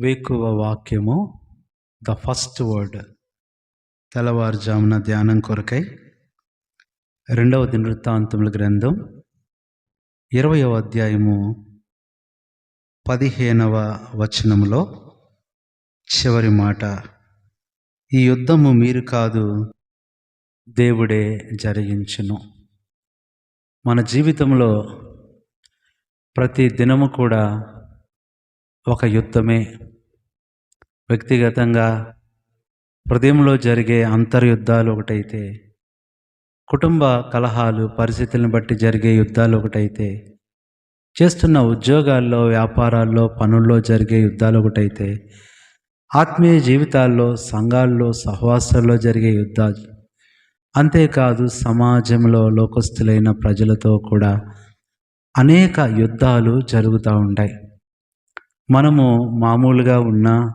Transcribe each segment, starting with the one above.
వేకువ వాక్యము the first word తెల్లవారుజామున ధ్యానం కొరకై రెండవ దినృత్తాంతముల గ్రంథం ఇరవయవ అధ్యాయము పదిహేనవ వచనములో చివరి మాట. ఈ యుద్ధము మీరు కాదు దేవుడే జరిగించును. మన జీవితంలో ప్రతి దినము కూడా ఒక యుద్ధమే. వ్యక్తిగతంగా హృదయంలో జరిగే అంతర్యుద్ధాలు ఒకటైతే కుటుంబ కలహాలు పరిస్థితులను బట్టి జరిగే యుద్ధాలు ఒకటైతే చేస్తున్న ఉద్యోగాల్లో వ్యాపారాల్లో పనుల్లో జరిగే యుద్ధాలు ఒకటైతే ఆత్మీయ జీవితాల్లో సంఘాల్లో సహవాసాల్లో జరిగే యుద్ధాలు. అంతేకాదు సమాజంలో లోకస్తులైన ప్రజలతో కూడా అనేక యుద్ధాలు జరుగుతూ ఉంటాయి. మనము మామూలుగా ఉన్న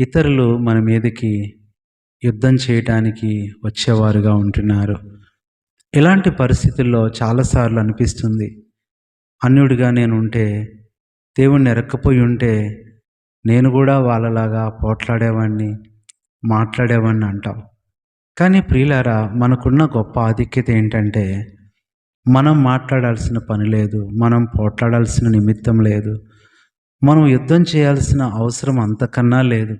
ఇతరులు మన మీదకి యుద్ధం చేయటానికి వచ్చేవారుగా ఉంటున్నారు. ఇలాంటి పరిస్థితుల్లో చాలాసార్లు అనిపిస్తుంది. అన్యుడిగా నేను ఉంటే దేవుణ్ణి ఎరక్కపోయి ఉంటే నేను కూడా వాళ్ళలాగా పోట్లాడేవాడిని మాట్లాడేవాడిని అంటాం కానీ ప్రియులారా మనకున్న గొప్ప ఆధిక్యత ఏంటంటే మనం మాట్లాడాల్సిన పని లేదు మనం పోట్లాడాల్సిన నిమిత్తం లేదు మనం యుద్ధం చేయాల్సిన అవసరం అంతకన్నా లేదు.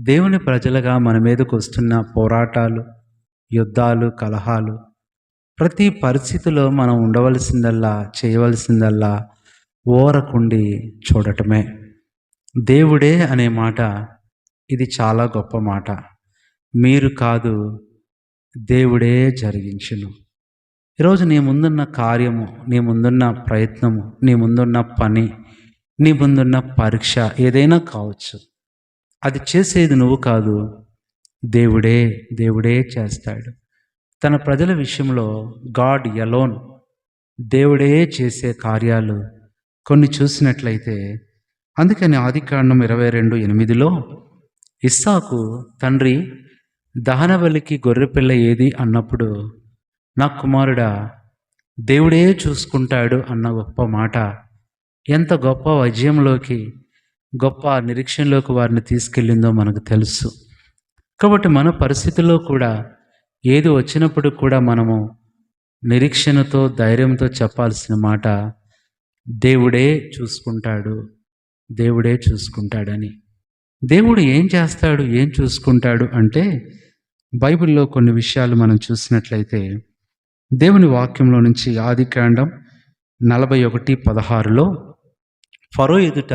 దేవుని ప్రజలుగా మన మీదకు వస్తున్న పోరాటాలు యుద్ధాలు కలహాలు ప్రతి పరిస్థితిలో మనం ఉండవలసిందల్లా చేయవలసిందల్లా ఓరకుండి చూడటమే. దేవుడే అనే మాట ఇది చాలా గొప్ప మాట. మీరు కాదు దేవుడే జరిగించును. ఈరోజు నీ ముందున్న కార్యము నీ ముందున్న ప్రయత్నము నీ ముందున్న పని నీ ముందున్న పరీక్ష ఏదైనా కావచ్చు. అది చేసేది నువ్వు కాదు. దేవుడే దేవుడే చేస్తాడు. తన ప్రజల విషయంలో గాడ్ ఎలోన్. దేవుడే చేసే కార్యాలు కొన్ని చూసినట్లయితే అందుకని ఆదికాండం ఇరవై రెండు ఎనిమిదిలో ఇస్సాకు తండ్రి దహనబలికి గొర్రెపిల్ల ఏది అన్నప్పుడు నా కుమారుడా దేవుడే చూసుకుంటాడు అన్న గొప్ప మాట ఎంత గొప్ప విజయంలోకి గొప్ప నిరీక్షణలోకి వారిని తీసుకెళ్ళిందో మనకు తెలుసు. కాబట్టి మన పరిస్థితుల్లో కూడా ఏది వచ్చినప్పుడు కూడా మనము నిరీక్షణతో ధైర్యంతో చెప్పాల్సిన మాట దేవుడే చూసుకుంటాడు దేవుడే చూసుకుంటాడని. దేవుడు ఏం చేస్తాడు ఏం చూసుకుంటాడు అంటే బైబిల్లో కొన్ని విషయాలు మనం చూసినట్లయితే దేవుని వాక్యంలో నుంచి ఆదికాండం నలభై ఒకటి పదహారులో ఫరో ఎదుట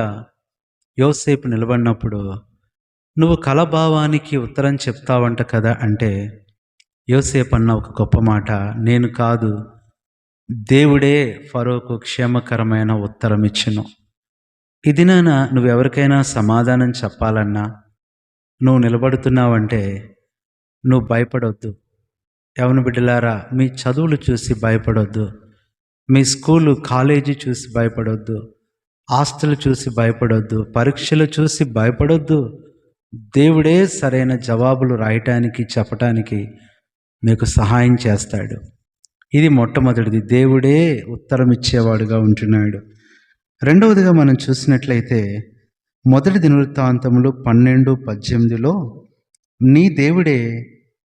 యోసేపు నిలబడినప్పుడు నువ్వు కలభావానికి ఉత్తరం చెప్తావంట కదా? అంటే యోసేపు అన్న ఒక గొప్ప మాట నేను కాదు దేవుడే ఫరోకు క్షేమకరమైన ఉత్తరం ఇచ్చును. ఇది నువ్వెవరికైనా నువ్వు ఎవరికైనా సమాధానం చెప్పాలన్నా నువ్వు నిలబడుతున్నావంటే నువ్వు భయపడొద్దు. ఎవని బిడ్డలారా మీ చదువులు చూసి భయపడొద్దు. మీ స్కూలు కాలేజీ చూసి భయపడొద్దు. ఆస్తులు చూసి భయపడొద్దు పరీక్షలు చూసి భయపడొద్దు. దేవుడే సరైన జవాబులు రాయటానికి చెప్పటానికి మీకు సహాయం చేస్తాడు. ఇది మొట్టమొదటిది. దేవుడే ఉత్తరం ఇచ్చేవాడుగా ఉంటున్నాడు. రెండవదిగా మనం చూసినట్లయితే మొదటి దినవృత్తాంతములు పన్నెండు పద్దెనిమిదిలో నీ దేవుడే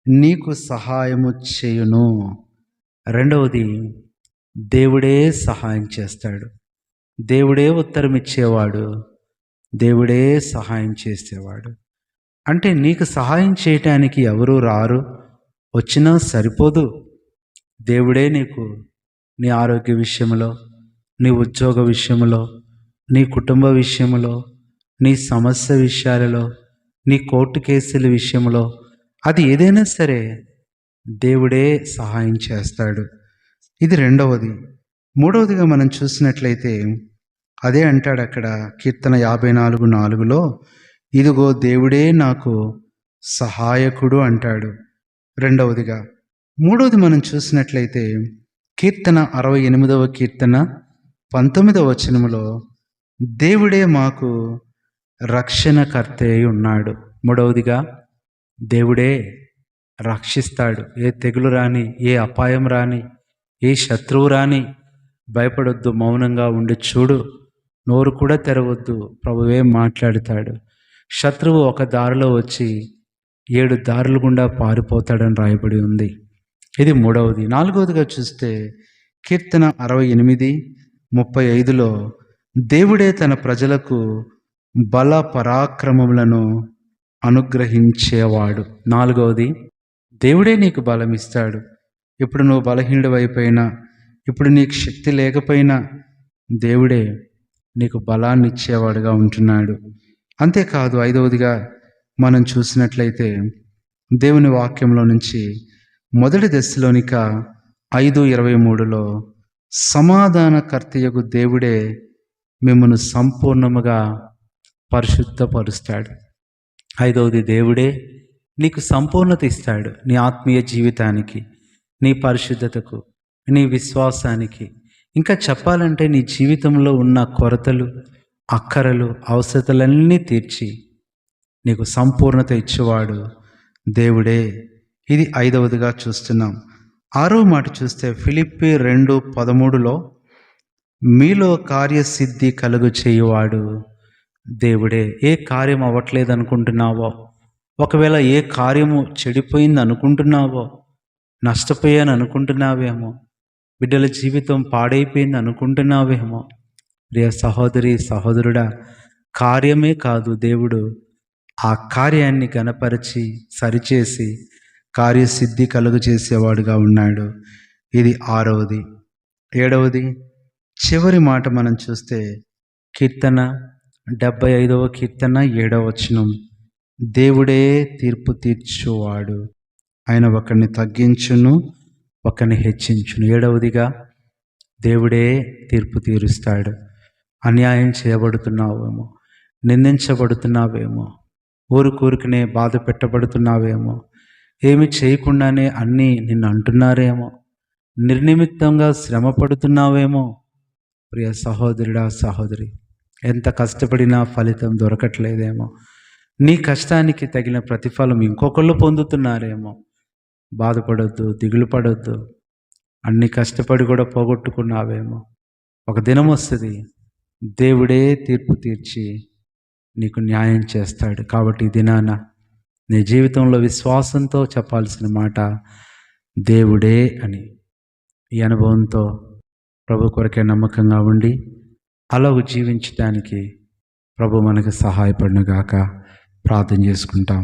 నీకు సహాయము చేయును. రెండవది దేవుడే సహాయం చేస్తాడు. దేవుడే ఉత్తరం ఇచ్చేవాడు దేవుడే సహాయం చేసేవాడు. అంటే నీకు సహాయం చేయటానికి ఎవరు రారు? వచ్చినా సరిపోదు. దేవుడే నీకు నీ ఆరోగ్య విషయంలో నీ ఉద్యోగ విషయంలో నీ కుటుంబ విషయంలో నీ సమస్య విషయాలలో నీ కోర్టు కేసుల విషయంలో అది ఏదైనా సరే దేవుడే సహాయం చేస్తాడు. ఇది రెండవది. మూడవదిగా మనం చూసినట్లయితే అదే అంటాడు అక్కడ కీర్తన యాభై నాలుగు నాలుగులో ఇదిగో దేవుడే నాకు సహాయకుడు అంటాడు రెండవదిగా. మూడవది మనం చూసినట్లయితే కీర్తన అరవై ఎనిమిదవ కీర్తన పంతొమ్మిదవ వచనములో దేవుడే మాకు రక్షణకర్త అయి ఉన్నాడు. మూడవదిగా దేవుడే రక్షిస్తాడు. ఏ తెగులు రాని ఏ అపాయం రాని ఏ శత్రువు రాని భయపడొద్దు మౌనంగా ఉండి చూడు. నోరు కూడా తెరవద్దు ప్రభువే మాట్లాడతాడు. శత్రువు ఒక దారిలో వచ్చి ఏడు దారులు గుండా పారిపోతాడని రాయబడి ఉంది. ఇది మూడవది. నాలుగవదిగా చూస్తే కీర్తన అరవై ఎనిమిది ముప్పై ఐదులో దేవుడే తన ప్రజలకు బల పరాక్రమములను అనుగ్రహించేవాడు. నాలుగవది దేవుడే నీకు బలం ఇస్తాడు ఇప్పుడు నువ్వు బలహీనుడు అయిపోయినా ఇప్పుడు నీకు శక్తి లేకపోయినా దేవుడే నీకు బలాన్ని ఇచ్చేవాడుగా ఉంటున్నాడు. అంతేకాదు ఐదవదిగా మనం చూసినట్లయితే దేవుని వాక్యంలో నుంచి మొదటి దశలోనిక ఐదు ఇరవై మూడులో సమాధానకర్తయగు దేవుడే మిమ్మల్ని సంపూర్ణముగా పరిశుద్ధపరుస్తాడు. ఐదవది దేవుడే నీకు సంపూర్ణత ఇస్తాడు నీ ఆత్మీయ జీవితానికి నీ పరిశుద్ధతకు. నీ విశ్వాసానికి. ఇంకా చెప్పాలంటే నీ జీవితంలో ఉన్న కొరతలు అక్కరలు అవసరతలన్నీ తీర్చి నీకు సంపూర్ణత ఇచ్చేవాడు దేవుడే. ఇది ఐదవదిగా చూస్తున్నాం. ఆరో మాట చూస్తే ఫిలిప్పి రెండు పదమూడులో మీలో కార్యసిద్ధి కలుగు చేయువాడు దేవుడే. ఏ కార్యం అవ్వట్లేదు అనుకుంటున్నావో ఒకవేళ ఏ కార్యము చెడిపోయింది అనుకుంటున్నావో నష్టపోయాను అనుకుంటున్నావేమో బిడ్డల జీవితం పాడైపోయింది అనుకుంటున్నావేమో. ప్రియ సహోదరి సహోదరుడా కార్యమే కాదు దేవుడు ఆ కార్యాన్ని గనపరిచి సరిచేసి కార్యసిద్ధి కలుగు చేసేవాడుగా ఉన్నాడు. ఇది ఆరవది. ఏడవది చివరి మాట మనం చూస్తే కీర్తన డెబ్బై ఐదవ కీర్తన ఏడవ వచనం. దేవుడే తీర్పు తీర్చువాడు. ఆయన ఒకరిని తగ్గించును ఒకరిని హెచ్చించును. ఏడవదిగా దేవుడే తీర్పు తీరుస్తాడు. అన్యాయం చేయబడుతున్నావేమో నిందించబడుతున్నావేమో ఊరుకూరుకునే బాధ పెట్టబడుతున్నావేమో ఏమి చేయకుండానే అన్నీ నిన్ను అంటున్నారేమో నిర్నిమిత్తంగా శ్రమ పడుతున్నావేమో ప్రియ సహోదరుడా సహోదరి ఎంత కష్టపడినా ఫలితం దొరకట్లేదేమో. నీ కష్టానికి తగిన ప్రతిఫలం ఇంకొకళ్ళు పొందుతున్నారేమో. బాధపడొద్దు దిగులు పడొద్దు. అన్ని కష్టపడి కూడా పోగొట్టుకున్నావేమో. ఒక దినం వస్తుంది. దేవుడే తీర్పు తీర్చి నీకు న్యాయం చేస్తాడు. కాబట్టి ఈ దినాన నీ జీవితంలో విశ్వాసంతో చెప్పాల్సిన మాట దేవుడే అని. ఈ అనుభవంతో ప్రభు కొరకే నమ్మకంగా ఉండి అలాగ జీవించడానికి ప్రభు మనకు సహాయపడినగాక ప్రార్థన చేసుకుంటాం.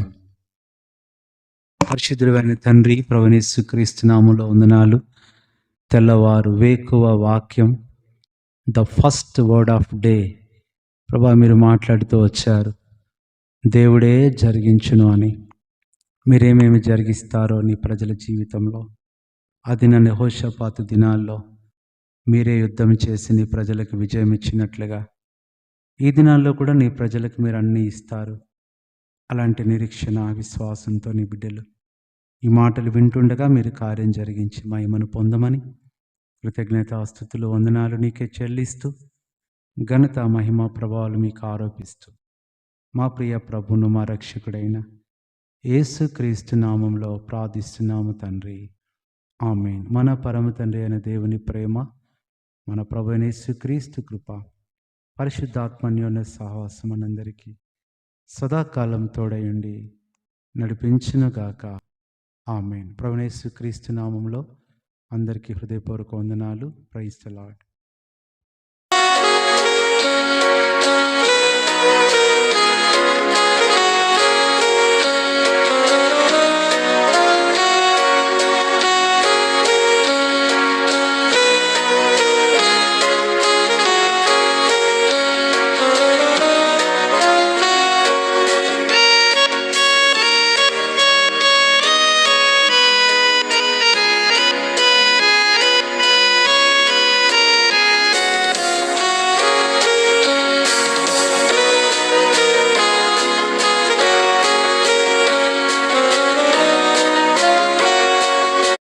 పరిశుద్ధుడైన తండ్రి ప్రవణేశు క్రీస్తునాములో వందనాలు. తెల్లవారు వేకువ వాక్యం the first word of day. ప్రభా మీరు మాట్లాడుతూ వచ్చారు. దేవుడే జరిగించును అని. మీరేమేమి జరిగిస్తారో నీ ప్రజల జీవితంలో. అది నన్ను హోషపాత దినాల్లో మీరే యుద్ధం చేసి నీ ప్రజలకు విజయం ఇచ్చినట్లుగా. ఈ దినాల్లో కూడా నీ ప్రజలకు మీరు అన్నీ ఇస్తారు. అలాంటి నిరీక్షణ విశ్వాసంతో నీ బిడ్డలు. ఈ మాటలు వింటుండగా మీరు కార్యం జరిగించి మహిమను పొందమని కృతజ్ఞతాస్థుతులు వందనాలు నీకే చెల్లిస్తూ ఘనత మహిమ ప్రభావాలు మీకు ఆరోపిస్తూ మా ప్రియ ప్రభును మా రక్షకుడైన యేసు క్రీస్తు నామంలో ప్రార్థిస్తున్నాము తండ్రి. ఆమె మన పరమ తండ్రి అయిన దేవుని ప్రేమ మన ప్రభు అయిన యేసు క్రీస్తు కృప పరిశుద్ధాత్మన్యోన్న సహవాసం మనందరికీ సదాకాలం తోడయుండి నడిపించునుగాక. ఆమెన్. ప్రభునేసు క్రీస్తు నామంలో అందరికీ హృదయపూర్వక వందనాలు. ప్రైస్తలాడ్